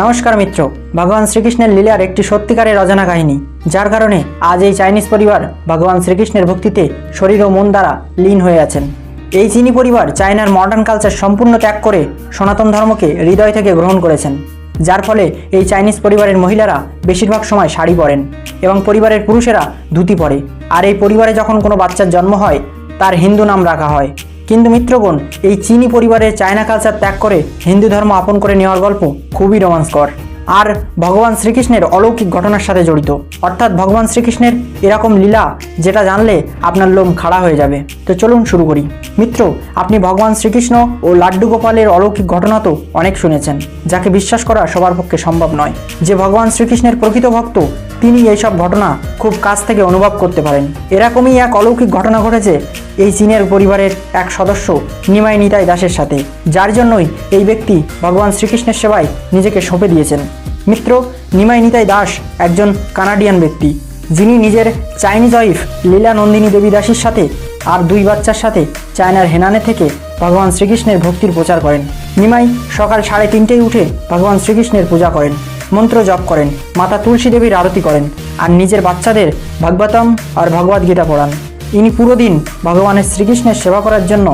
নমস্কার মিত্র, ভগবান শ্রীকৃষ্ণের লীলার একটি সত্যিকারের অজানা কাহিনী। যার কারণে আজ এই চাইনিজ পরিবার ভগবান শ্রীকৃষ্ণের ভক্তিতে শরীর ও মন দ্বারা লীন হয়ে আছেন। এই চিনি পরিবার চায়নার মডার্ন কালচার সম্পূর্ণ ত্যাগ করে সনাতন ধর্মকে হৃদয় থেকে গ্রহণ করেছেন। যার ফলে এই চাইনিজ পরিবারের মহিলারা বেশিরভাগ সময় শাড়ি পরেন এবং পরিবারের পুরুষেরা ধুতি পরে। আর এই পরিবারে যখন কোনো বাচ্চার জন্ম হয়, তার হিন্দু নাম রাখা হয়। কিন্তু মিত্রগণ এই চিনি পরিবারের চায়না কালচার ত্যাগ করে হিন্দু ধর্ম আপন করে নেওয়ার গল্প খুবই রোমাঞ্চকর। আর ভগবান শ্রীকৃষ্ণের অলৌকিক ঘটনার সাথে জড়িত। অর্থাৎ ভগবান শ্রীকৃষ্ণের এরকম লীলা যেটা জানলে আপনার লোম খাড়া হয়ে যাবে। তো চলুন শুরু করি। মিত্র, আপনি ভগবান শ্রীকৃষ্ণ ও লাড্ডু গোপালের অলৌকিক ঘটনা তো অনেক শুনেছেন, যাকে বিশ্বাস করা সবার পক্ষে সম্ভব নয়। যে ভগবান শ্রীকৃষ্ণের প্রকৃত ভক্ত তিনি এইসব ঘটনা খুব কাছ থেকে অনুভব করতে পারেন। এরকমই এক অলৌকিক ঘটনা ঘটেছে এই চীনের পরিবারের এক সদস্য, নিমাই নিতাই দাসের সাথে, যার জন্যই এই ব্যক্তি ভগবান শ্রীকৃষ্ণের সেবায় নিজেকে সঁপে দিয়েছেন। মিত্র, নিমাই নিতাই দাস একজন কানাডিয়ান ব্যক্তি, যিনি নিজের চাইনিজ ওয়াইফ লীলা নন্দিনী দেবী দাসীর সাথে আর দুই বাচ্চার সাথে চায়নার হেনানে থেকে ভগবান শ্রীকৃষ্ণের ভক্তির প্রচার করেন। নিমাই সকাল সাড়ে তিনটেই উঠে ভগবান শ্রীকৃষ্ণের পূজা করেন। মন্ত্র জপ করেন, মাতা তুলসী দেবীর আরতি করেন, আর নিজের বাচ্চাদের ভাগবতম আর ভগবদ গীতা পড়ান। ইনি পুরো দিন ভগবানের শ্রীকৃষ্ণের সেবা করার জন্য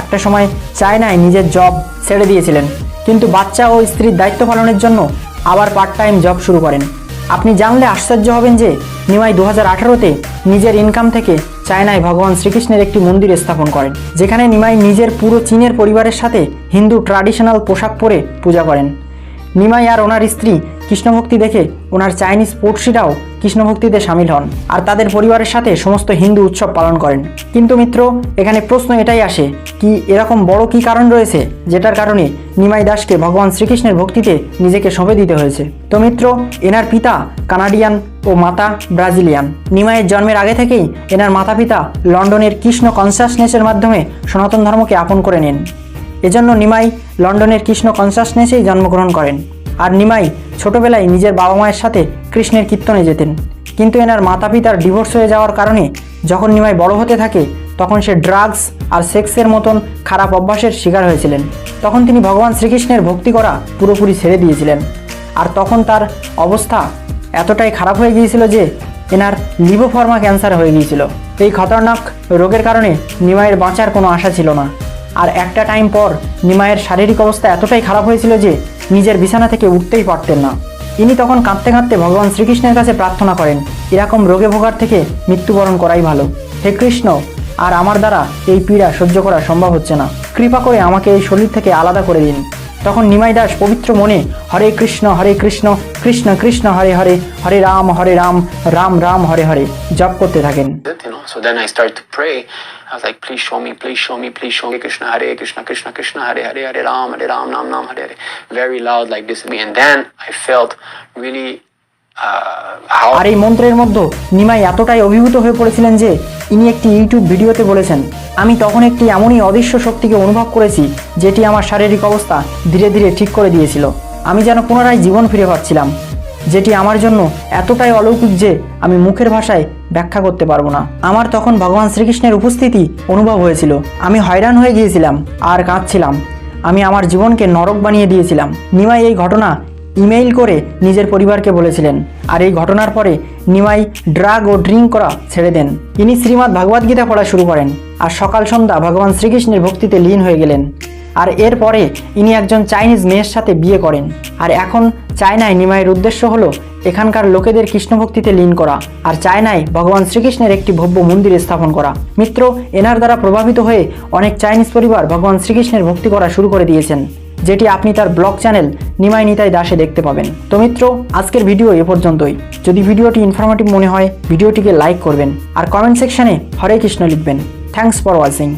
একটা সময় চায়নায় নিজের জব ছেড়ে দিয়েছিলেন। কিন্তু বাচ্চা ও স্ত্রীর দায়িত্ব পালনের জন্য আবার পার্ট টাইম জব শুরু করেন। আপনি জানলে আশ্চর্য হবেন যে নিমাই দু হাজার আঠারোতে নিজের ইনকাম থেকে চায়নায় ভগবান শ্রীকৃষ্ণের একটি মন্দির স্থাপন করেন, যেখানে নিমাই নিজের পুরো চীনের পরিবারের সাথে হিন্দু ট্র্যাডিশনাল পোশাক পরে পূজা করেন। নিমাই আর ওনার স্ত্রী কৃষ্ণভক্তি দেখে ওনার চাইনিজ পড়শিরাও কৃষ্ণভক্তিতে সামিল হন আর তাদের পরিবারের সাথে সমস্ত হিন্দু উৎসব পালন করেন। কিন্তু মিত্র, এখানে প্রশ্ন এটাই আসে, কি এরকম বড় কি কারণ রয়েছে যেটার কারণে নিমাই দাসকে ভগবান শ্রীকৃষ্ণের ভক্তিতে নিজেকে সঁপে দিতে হয়েছে? তো মিত্র, এনার পিতা কানাডিয়ান ও মাতা ব্রাজিলিয়ান। নিমাইয়ের জন্মের আগে থেকেই এনার মাতা পিতা লন্ডনের কৃষ্ণ কনসাসনেসের মাধ্যমে সনাতন ধর্মকে আপন করে নেন। এজন্য নিমাই লন্ডনের কৃষ্ণ কনসাসনেসেই জন্মগ্রহণ করেন। আর নিমাই ছোটবেলায় নিজের বাবা মায়ের সাথে কৃষ্ণের কীর্তনে যেতেন। কিন্তু এনার মাতা পিতার ডিভোর্স হয়ে যাওয়ার কারণে যখন নিমাই বড় হতে থাকে, তখন সে ড্রাগস আর সেক্সের মতন খারাপ অভ্যাসের শিকার হয়েছিলেন। তখন তিনি ভগবান শ্রীকৃষ্ণের ভক্তি করা পুরোপুরি ছেড়ে দিয়েছিলেন। আর তখন তার অবস্থা এতটাই খারাপ হয়ে গিয়েছিল যে এনার লিভোফর্মা ক্যান্সার হয়ে গিয়েছিল। এই খতরনাক রোগের কারণে নিমাইয়ের বাঁচার কোনো আশা ছিল না। আর একটা টাইম পর নিমায়ের শারীরিক অবস্থা এতটাই খারাপ হয়েছিল যে নিজের বিছানা থেকে উঠতেই পারতেন না। ইনি তখন কাঁদতে কাঁদতে ভগবান শ্রীকৃষ্ণের কাছে প্রার্থনা করেন, এরকম রোগে ভোগার থেকে মৃত্যুবরণ করাই ভালো। হে কৃষ্ণ, আর আমার দ্বারা এই পীড়া সহ্য করা সম্ভব হচ্ছে না। কৃপা করে আমাকে এই শরীর থেকে আলাদা করে দিন। তখন নিমাই দাস পবিত্র মনে, হরে কৃষ্ণ হরে কৃষ্ণ কৃষ্ণ কৃষ্ণ, হরে হরে হরে রাম হরে রাম রাম রাম, হরে হরে। জপ করতে থাকেন। I was like, please show me, please show me, please show me Krishna Hare Krishna Krishna Krishna Hare Hare Hare Ram Hare Ram Nam Nam Hare Hare. Very loud like this. And then I felt really uh, আর এই মন্ত্রের মধ্যে নিমাই এতটাই অভিভূত হয়ে পড়েছিলেন যে ইনি একটি ইউটিউব ভিডিওতে বলেছেন আমি তখন একটি এমনই অদৃশ্য শক্তিকে অনুভব করেছি যেটি আমার শারীরিক অবস্থা ধীরে ধীরে ঠিক করে দিয়েছিল আমি যেন পুনরায় জীবন ফিরে পাচ্ছিলাম যেটি আমার জন্য এতটাই অলৌকিক যে আমি মুখের ভাষায় ব্যাখ্যা করতে পারব না। আমার তখন ভগবান শ্রীকৃষ্ণের উপস্থিতি অনুভব হয়েছিল। আমি হয়রান হয়ে গিয়েছিলাম আর কাঁদছিলাম। আমি আমার জীবনকে নরক বানিয়ে দিয়েছিলাম। নিমাই এই ঘটনা ইমেইল করে নিজের পরিবারকে বলেছিলেন। আর এই ঘটনার পরে নিমাই ড্রাগ ও ড্রিঙ্ক করা ছেড়ে দেন। ইনি শ্রীমদ্ ভাগবত গীতা পড়া শুরু করেন। আর সকাল সন্ধ্যা ভগবান শ্রীকৃষ্ণের ভক্তিতে লীন হয়ে গেলেন। আর এরপরে ইনি একজন চাইনিজ মেয়ের সাথে বিয়ে করেন। আর এখন চায়নায় নিমাইয়ের উদ্দেশ্য হলো এখানকার লোকেদের কৃষ্ণভক্তিতে লীন করা আর চায়নায় ভগবান শ্রীকৃষ্ণের একটি ভব্য মন্দির স্থাপন করা। মিত্র, এনার দ্বারা প্রভাবিত হয়ে অনেক চাইনিজ পরিবার ভগবান শ্রীকৃষ্ণের ভক্তি করা শুরু করে দিয়েছেন, যেটি আপনি তার ব্লগ চ্যানেল নিমাই নিতাই দাসে দেখতে পাবেন। তো মিত্র, আজকের ভিডিও এ পর্যন্তই। যদি ভিডিওটি ইনফরমেটিভ মনে হয়, ভিডিওটিকে লাইক করবেন আর কমেন্ট সেকশনে হরে কৃষ্ণ লিখবেন। Thanks for watching